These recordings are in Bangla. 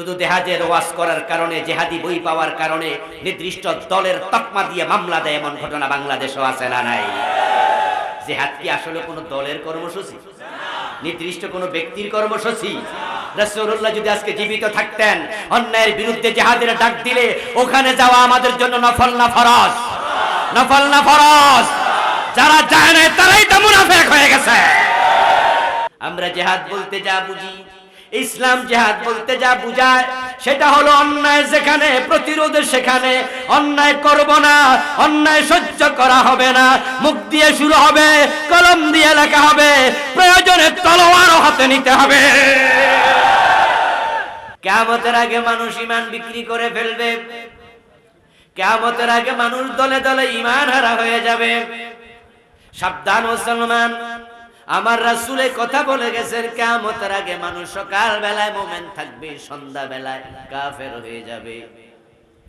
শুধু দেহাজের ওয়াজ করার কারণে, জেহাদি বই পাওয়ার কারণে নির্দিষ্ট দলের তকমা দিয়ে মামলা দেয় এমন ঘটনা বাংলাদেশেও আছে না নাই? জেহাদ কি আসলে কোনো দলের কর্মসূচি? নির্দিষ্ট কোনো ব্যক্তির কর্মসূচি? রাসূলুল্লাহ যদি আজকে জীবিত থাকতেন, অন্যায়ের বিরুদ্ধে জেহাদের ডাক দিলে ওখানে যাওয়া আমাদের জন্য নফল না ফরজ? নফল না ফরজ? যারা যায় না তারাই তো মুনাফেক হয়ে গেছে। আমরা জেহাদ বলতে যা বুঝি ইসলাম জেহাদ বলতে যা বুঝায়, সেটা হলো অন্যায় যেখানে, প্রতিরোধ সেখানে। অন্যায় করব না, অন্যায় সহ্য করা হবে না। মুখ দিয়ে শুরু হবে, কলম দিয়ে লেখা হবে, প্রয়োজনে তলোয়ারও হাতে নিতে হবে। কেমতের আগে মানুষ ইমান বিক্রি করে ফেলবে। কেমতের আগে মানুষ দলে দলে ইমান হারা হয়ে যাবে। সাবধান মুসলমান। আমার রাসূলে কথা বলে গেছেন, কিয়ামতের আগে মানুষ সকাল বেলায় মোমেন থাকবে সন্ধ্যা বেলায় কাফের হয়ে যাবে।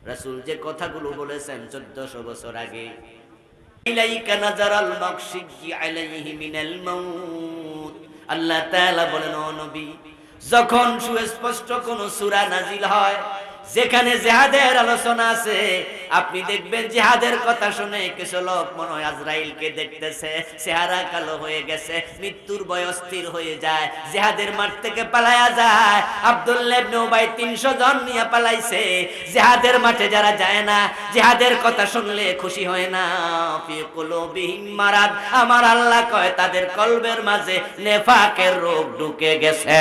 রাসূল যে কথাগুলো বলেছেন চোদ্দশো বছর আগে আল্লাহ বলেন যখন সুস্পষ্ট কোন সুরা নাজিল হয় যেখানে জেহাদের আলোচনা আছে, আপনি দেখবেন জেহাদের কথা শুনে কিছু লোক মনে হয় আজরাইলকে দেখতেছে, চেহারা কালো হয়ে গেছে, মৃত্যুর বয়স স্থির হয়ে যায়, জেহাদের মাঠ থেকে পালায়া যায়। উবাই 300 জন নিয়ে পালাইছে, জেহাদের মাঠে যারা যায় না, জেহাদের কথা শুনলে খুশি হয় না। মারাদ, আমার আল্লাহ কয়, তাদের কলবের মাঝে নেফাকের রোগ ঢুকে গেছে।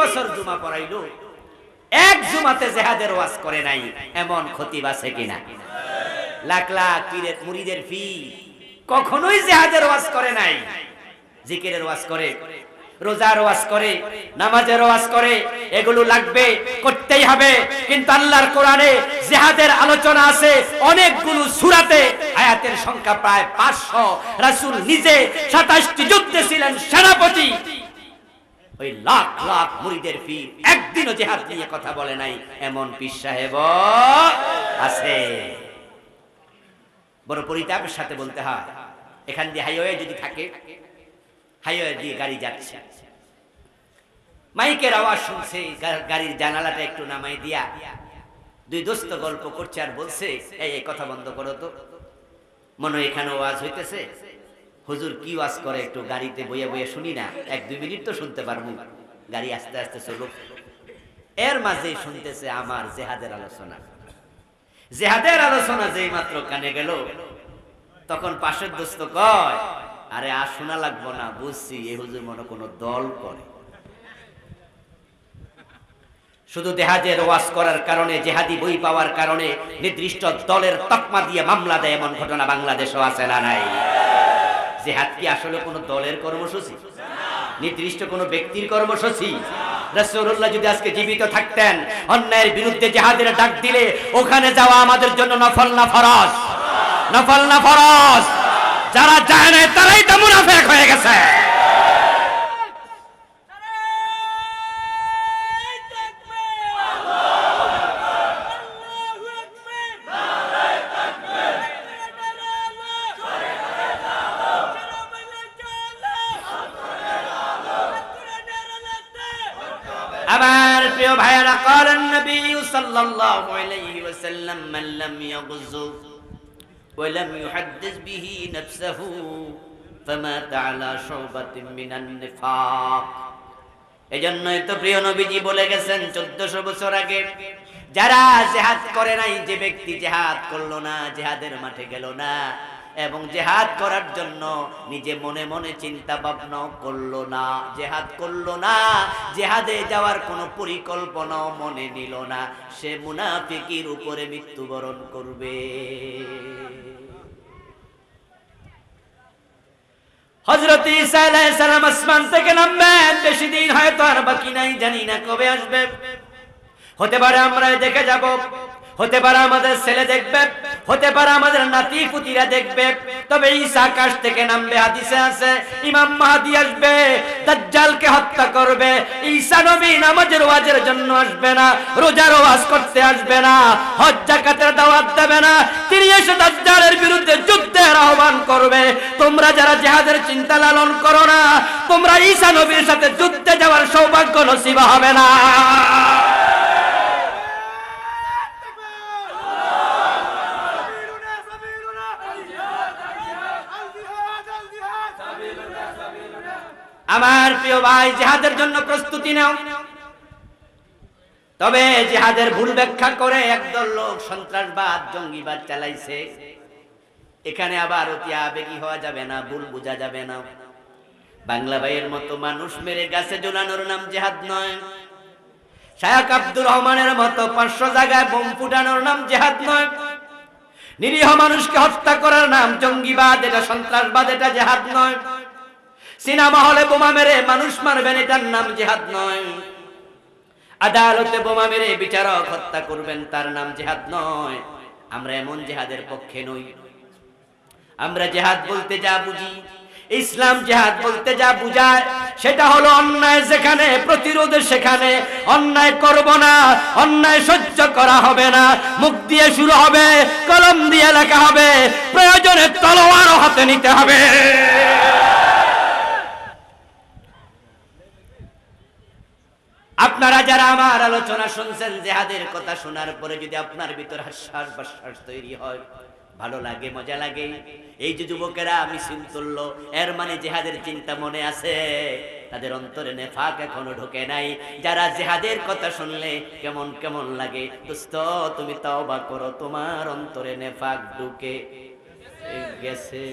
বছর জুমা পড়াইলো। এক জুমাতে জেহাদের ওয়াজ করে নাই, এমন ক্ষতি বাসে কিনা? লাখ লাখ পীরের মুরিদের ফি কখনোই জেহাদের ওয়াজ করে নাই। জিকিরের ওয়াজ করে, রোজার ওয়াজ করে, নামাজের ওয়াজ করে, এগুলো লাগবে, করতেই হবে। কিন্তু আল্লাহর কোরআনে জিহাদের আলোচনা আছে, অনেকগুলো সূরাতে। আয়াতের সংখ্যা প্রায় 500 রাসূল নিজে 27টি যুদ্ধে ছিলেন সেনাপতি। ওই লাখ লাখ মুরিদের পীর একদিনও জেহাদ নিয়ে কথা বলে নাই। এমন পীর সাহেব আছে। বড় পরিতাপের সাথে বলতে হয়, এখান দিয়ে হাইওয়ে যদি থাকে, হাইওয়ে দিয়ে গাড়ি যাচ্ছে। মাইকের আওয়াজ শুনছে গাড়ির জানালাটা একটু নামাই দিয়া দুই দোস্ত গল্প করছে আর বলছে, এই কথা বন্ধ করো তো। মনে এখানে আওয়াজ হইতেছে। হুজুর কি ওয়াজ করে? একটু গাড়িতে বইয়ে বইয়ে শুনি না। এক, দুই মিনিট তো শুনতে পারব। গাড়ি আস্তে আস্তে চলুক। এর মাঝেই শুনতেছে আমার জেহাদের আলোচনা। জেহাদের আলোচনা যেই মাত্র কানে গেল, তখন পাশের দোস্ত কয়, আরে আর শোনা লাগবো না, বুঝছি এ হুজুর মনে কোনো দল করে। শুধু দেহাজের ওয়াজ করার কারণে, জেহাদি বই পাওয়ার কারণে নির্দিষ্ট দলের তকমা দিয়ে মামলা দেয়, এমন ঘটনা বাংলাদেশেও আছে না নাই? জেহাদ কি আসলে কোনো দলের কর্মসূচি? নির্দিষ্ট কোনো ব্যক্তির কর্মসূচি? রাসূলুল্লাহ যদি আজকে জীবিত থাকতেন, অন্যায়ের বিরুদ্ধে জেহাদের ডাক দিলে ওখানে যাওয়া আমাদের জন্য নফল না ফরজ? নফল না ফরজ? যারা যায় না তারাই তো মুনাফেক হয়ে গেছে। আমার প্রিয় ভাইয়েরা করেন নবী সাল্লাল্লাহু আলাইহি ওয়াসাল্লাম, মান লাম ইয়াগযু ওয়া লাম ইউহাদ্দিস বিহি নাফসাহু ফামাত আলা শুবাতিন মিনান নিফাক। এজন্যই তো প্রিয় নবীজি বলে গেছেন 1400 বছর আগে, যারা জেহাদ করে নাই, যে ব্যক্তি জেহাদ করল না, জেহাদের মাঠে গেল না এবং জেহাদ করার জন্য নিজে মনে মনে চিন্তা ভাবনা করল না, জেহাদ করল না, জেহাদে যাওয়ার কোনো পরিকল্পনাও মনে নিল না, সে মুনাফিকির উপরে মৃত্যুবরণ করবে। হজরত আসমান থেকে নামবেন, বেশি দিন হয়তো আর বাকি নাই, জানি না কবে আসবে। হতে পারে আমরা দেখে যাব, হতে পারে আমাদের ছেলে দেখবে। হতে পারে আমাদের নাতি পুতিরা দেখবে। তবে ঈসা আকাশ থেকে নামবে, হাদিসে আছে, ইমাম মাহাদি আসবে, দাজ্জালকে হত্যা করবে। ঈসা নবী নামাজের ওয়াজের জন্য আসবে না, রোজার ওয়াজ করতে আসবে না, হজ জাকাতের দাওয়াত দেবে না, তিনি এসে দাজ্জালের বিরুদ্ধে যুদ্ধের আহ্বান করবে। তোমরা যারা জিহাদের চিন্তা লালন করো না, তোমরা ঈসা নবীর সাথে যুদ্ধে যাওয়ার সৌভাগ্য নসিব হবে না। আমার প্রিয় ভাই, জিহাদের জন্য প্রস্তুতি নাও। তবে জিহাদের ভুল ব্যাখ্যা করে একদল লোক সন্ত্রাসবাদ, জঙ্গিবাদ চালাইছে। এখানে আবার অতি আবেগী হওয়া যাবে না, ভুল বোঝা যাবে না। বাংলা ভাইয়ের মতো মানুষ মেরে গাছে ঝুলানোর নাম জেহাদ নয়। শায়াক আব্দুর রহমানের মতো পাঁচশো জায়গায় বোম ফুটানোর নাম জেহাদ নয়। নিরীহ মানুষকে হত্যা করার নাম জঙ্গিবাদ, এটা সন্ত্রাসবাদ, এটা জেহাদ নয়। সিনেমা হলে বোমা মেরে মানুষ মারবেন এটার নাম জেহাদ নয়। আদালতে বোমা মেরে বিচারক হত্যা করবেন, তার নাম জেহাদ নয়। আমরা এমন জেহাদের পক্ষে নই। আমরা জেহাদ বলতে যা বুঝি, ইসলাম জেহাদ বলতে যা বুঝায়, সেটা হলো অন্যায় যেখানে, প্রতিরোধ সেখানে। অন্যায় করব না, অন্যায় সহ্য করা হবে না, মুখ দিয়ে শুরু হবে, কলম দিয়ে লেখা হবে, প্রয়োজনে তলোয়ারও হাতে নিতে হবে। আপনারা যারা আমার আলোচনা শুনছেন, জেহাদের কথা শোনার পরে যদি আপনার ভিতর হাস্যাস বাশ্বাস তৈরি হয়, ভালো লাগে, মজা লাগে। এই যে যুবকেরা, মিছিল তুললো, এর মানে জেহাদের চিন্তা মনে আছে। তাদের অন্তরে নেফাক এখনও ঢোকে নাই। যারা জেহাদের কথা শুনলে কেমন কেমন লাগে, দোস্ত, তুমি তাওবা করো, তোমার অন্তরে নেফাক ঢুকে গেছে।